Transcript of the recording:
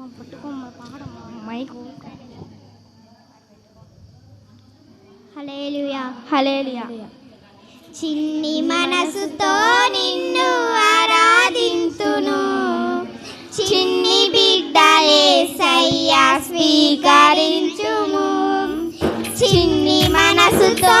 అమ్మ పాడమ్మ mic. Hallelujah hallelujah చిన్ని మనసుతో నిన్ను ఆరాధింతును. చిన్ని బిడ్డలే సయ్యా స్వీకరించుము. చిన్ని మనసుతో